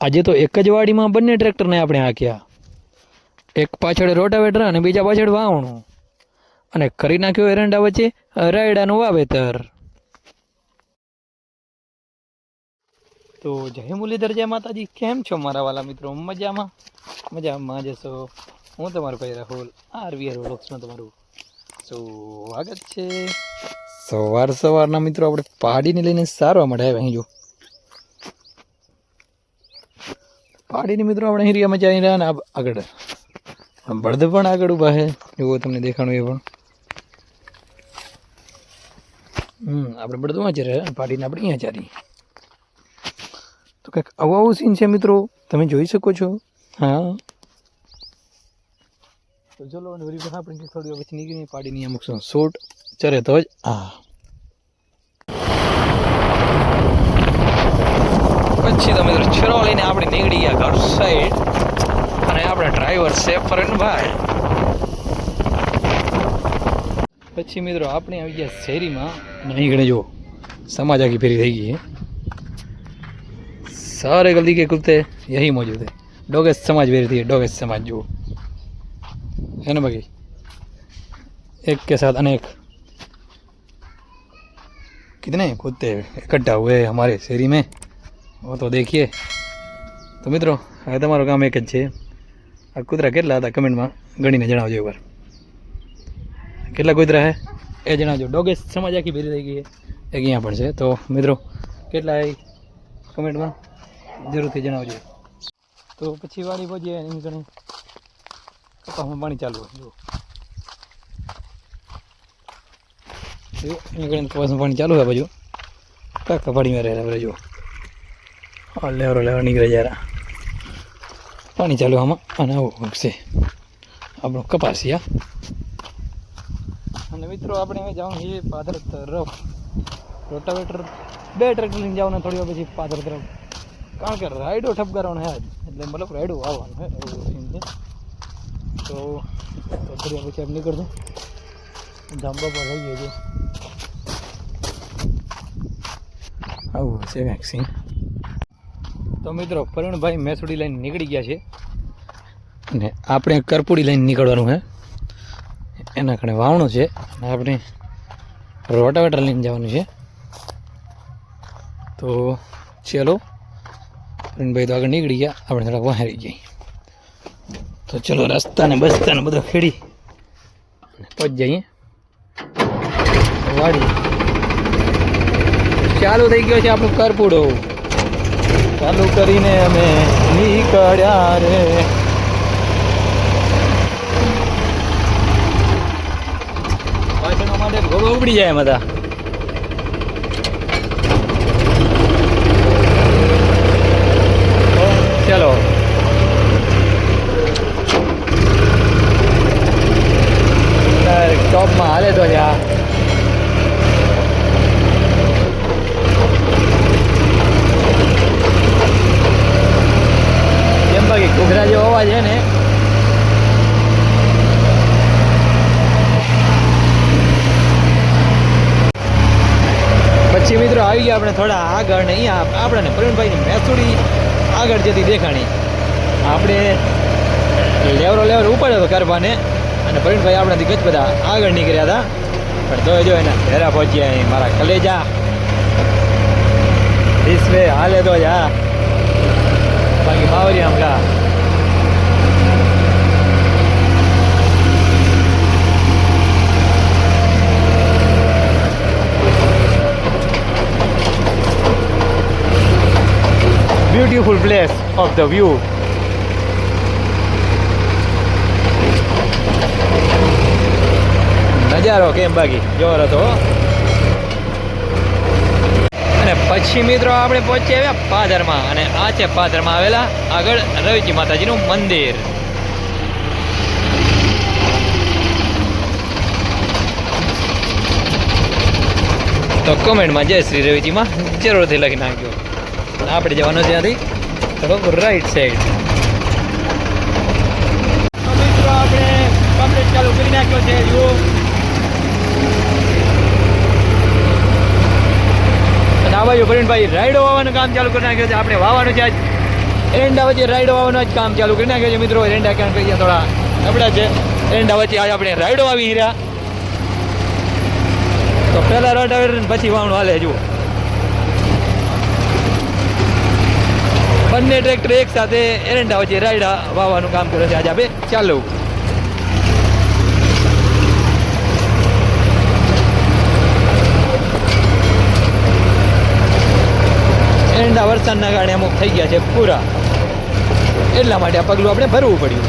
આજે તો એક જ વાડીમાં બંને ટ્રેક્ટરને આપણે હાંક્યા. એક પાછળ રોટાવેટર અને બીજા પાછળ વાવણું. અને કરી નાખ્યો એરંડા વચ્ચે રાયડાનું વાવેતર. તો જય મુરલીધર જય માતાજી. કેમ છો મારા વાલા મિત્રો? મજામાં? મજામાં જશો હું તમારો ભાઈ રાહુલ આરવીઆર વ્લોગ્સમાં તમારું સ્વાગત છે. સવાર સવારના મિત્રો આપણે પહાડીને લઈને સારવા આવ્યા અહીં જો પહાડીની મિત્રો આપણે અહીં રહ્યા મજા અહીં રહ્યા ને આગળ બળદ પણ આગળ ઊભા છે. જુઓ તમને દેખાણું એ પણ. હમ, આપણે બળદમાં જ રહે પાડીને આપણે અહીંયા ચારી તો કંઈક આવું આવું સીન છે મિત્રો. તમે જોઈ શકો છો. હા. તો ચલો પાછા આપણે થોડી વખત નીકળીને પાડીને અમુક શોટ ચરે તો જ હા પછી તો મિત્રો છરો લઈને આપણે નીકળી ગયા ઘર સાઈડ અને આપણા ડ્રાઈવર છે ફરનભાઈ પછી મિત્રો આપણે આવી ગયા શેરીમાં અને અહીં ગણે જો સમાજ આખી ફેરી થઈ ગઈ है सारे गली के कुत्ते यही मौजूद है डोगेस समाज वेरी थी डोगेस समाज जो है ना बाकी एक के साथ अनेक कितने कुत्ते इकट्ठा हुए हैं हमारे शहरी में હો તો દેખીએ. તો મિત્રો, હવે તમારું કામ એક જ છે. આ કૂતરા કેટલા હતા કમેન્ટમાં ગણીને જણાવજો એકવાર. કેટલા કૂતરા હે? એ જણાવજો. ડોગેસ સમાજ આખી ભેરી થઈ ગઈ એક અહીંયા પણ છે. તો મિત્રો, કેટલા એ કમેન્ટમાં જરૂરથી જણાવજો. તો પછી વાળી ભજીએ એની ઘણી. કપાસમાં પાણી ચાલુ હોય. જુઓ. એની ઘણી કપાસમાં પાણી ચાલુ હોય બાજુ. કાકા પાણીમાં રહેલા જુઓ. લેવરો લેવા નીકળે જરા પાણી ચાલુ આમાં અને આવું છે આપણો કપાસિયા અને મિત્રો આપણે હવે જવાનું છે પાદર તરફ રોટાવેટર બે ટ્રેક્ટર લઈને જવાનું થોડી વાર પછી પાદર તરફ કારણ કે રાઈડો ઠપકારવાનો હે આજ એટલે મતલબ રાઈડો આવવાનું હે એવું સીન છે તો થોડી વાર પછી આપણે નીકળશું ધાંબા પર રહી ગયો છે આવું છે કંઈક સીન તો મિત્રો, પરુણભાઈ મેસુડી લઈને નીકળી ગયા છે. અને આપણે કરપુડી લઈને નીકળવાનું છે. એના કારણે વાવણું છે. અને આપણે રોટાવેટર લઈને જવાનું છે. તો ચલો ભાઈ તો આગળ નીકળી ગયા. આપણે થોડાક વહારી જઈએ તો ચલો રસ્તા ને બસ્તા ને બધો ખેડી અને પહોંચ જઈએ. વાડી ચાલુ થઈ ગયો છે આપણું કરપુડો. ચાલુ કરીને અમે નીકળ્યા રે. માટે ઘોડો ઉપડી જાય બધા ચલો ટોપમાં હાલે તો જા બાકી ઘૂઘરા જેવો અવાજ છે ને. પછી મિત્રો આવી ગયા આપણે થોડા આગળ ને અહીંયા આપણને પ્રવીણભાઈની મેસુડી આગળ જતી દેખાણી. આપણે લેવરો લેવર ઉપાડ્યો હતો કરવાને અને પ્રવીણભાઈ આપણાથી ગજ બધા આગળ નીકળ્યા હતા. પણ તો જો એના ઘેરા પહોંચ્યા મારા કલેજા. ઈસવે હાલે તો જા. બાકી Bawri amla beautiful place of the view. નજારો કેમ બાકી જોર હતો હો. અને પછી મિત્રો આપણે પહોંચી આવ્યા પાદરમાં. અને આ છે પાદરમાં આવેલા આગળ રવિજી માતાજીનું મંદિર. તો કોમેન્ટમાં જય શ્રી રવિજીમાં જરૂરથી લખી નાખજો. આપણે જવાનું છે ત્યાંથી થોડોક રાઈટ સાઈડ મિત્રો આપણે કમ્પ્લીટ ચાલુ કરી નાખ્યો છે. અને આ રાઈડો વાવવાનું કામ ચાલુ કરી નાખ્યું છે. આપણે વાવવાનું છે આજ. એરંડા વચ્ચે રાઈડો આવવાનું જ કામ ચાલુ કરી નાખ્યું છે. મિત્રો એરંડા ક્યાં કહીએ થોડા નબળા છે એરંડા વચ્ચે આજે આપણે રાઈડો આવી રહ્યા. તો પહેલા રોટ આવે પછી વાવણું હાલે, જુઓ. બંને ટ્રેક્ટર એક સાથે એરંડા વચ્ચે રાયડા વાવવાનું કામ કરે છે. આજે આપણે ચાલુ. એરંડા કારણે અમુક થઈ ગયા છે પૂરા. એટલા માટે આ પગલું આપણે ભરવું પડ્યું.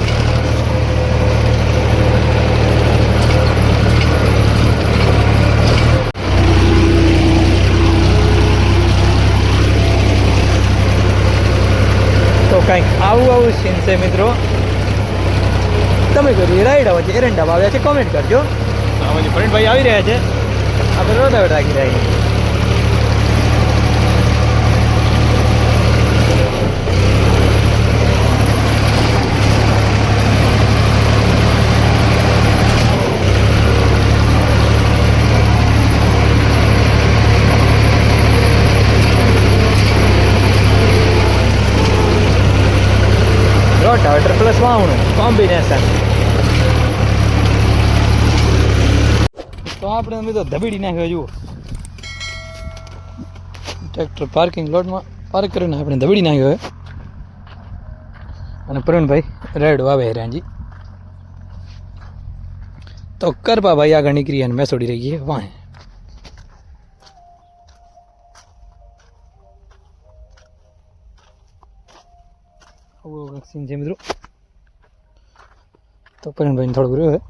તો કંઈક આવું આવું સીન છે મિત્રો. તમે કોઈ રાઈડ આવે છે એરંડા આવ્યા છે કોમેન્ટ કરજો. આમાં ફ્રેન્ડભાઈ આવી રહ્યા છે. આપણે રોદાવડ રાખી રહ્યા છીએ રોટાવેટર પ્લસ વાવણું. કોમ્બિનેશન તો આપણે મિત્રો ધબીડી નાખ્યો જુઓ. ટ્રેક્ટર પાર્કિંગ લોટમાં પાર્ક કરીને આપણે ધબીડી નાખ્યો છે. અને પ્રવીણભાઈ રેડ વાવે હેરાનજી તો કરપા ભાઈ આગળ નીકળી અને મેસોડી રહી ગઈ વાંહે આવું સીન છે મિત્રો તો પ્રવીણભાઈને થોડુંક રહ્યું હવે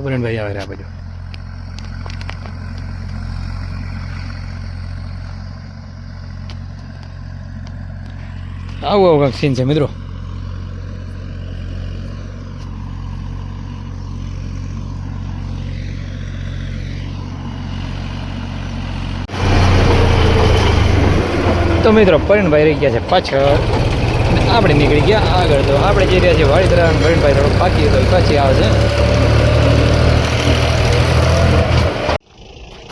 પ્રવીણભાઈ આવે રહ્યા બાજુ આવું આવું કાંઈક સીન છે મિત્રો તો મિત્રો પરિણભાઈ રહી ગયા છે પાછળ. આપણે નીકળી ગયા આગળ તો આપણે જઈ રહ્યા છીએ વાડીદરા અને પરિણભાઈ રોડ બાકી તો પછી આવશે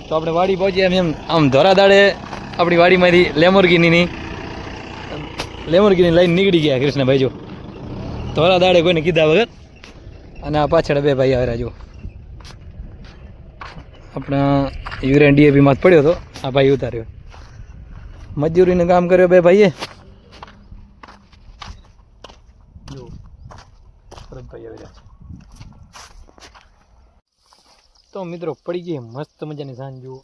તો આપણે વાડી પહોંચી એમ એમ, આમ ધોરા દાડે આપણી વાડીમાંથી લેમોરગીનીની. લેમોરગીની લઈને નીકળી ગયા કૃષ્ણભાઈ જો. ધોરા દાડે કોઈને કીધા વગર. અને આ પાછળ બે ભાઈ આવ્યા જો. આપણા યુરેન ડીએપીમાં જ પડ્યો હતો આ ભાઈ ઉતાર્યો. મજૂરીનું કામ કર્યો બે ભાઈએ? તો મિત્રો પડી ગઈ મસ્ત મજાની સાંજ જુઓ.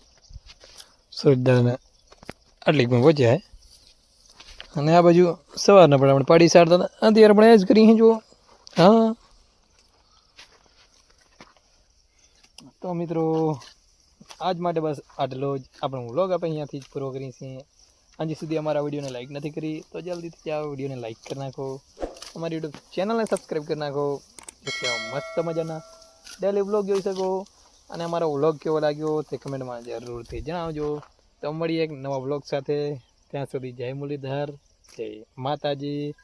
સૂરજદાદાને આટલીકમાં પહોંચ્યા અને આ બાજુ સવારના પણ આપણે પાડી સારતા હતા. અત્યારે પણ એ જ કરી જુઓ. હા. તો મિત્રો આજ માટે બસ આટલો જ આપણો વ્લોગ આપણે અહીંયાથી જ પૂરો કરીએ છીએ. હજી સુધી અમારા વિડીયોને લાઈક નથી કરી, તો જલ્દીથી આ વિડીયોને લાઈક કરી નાખો. અમારી યુટ્યુબ ચેનલને સબસ્ક્રાઈબ કરી નાખો. જેથી મસ્ત મજાના ડેલી વ્લોગ જોઈ શકો. અને અમારો વ્લોગ કેવો લાગ્યો તે કમેન્ટમાં જરૂરથી જણાવજો. તો મળીએ એક નવા વ્લોગ સાથે. ત્યાં સુધી જય મુરલીધર, જય માતાજી.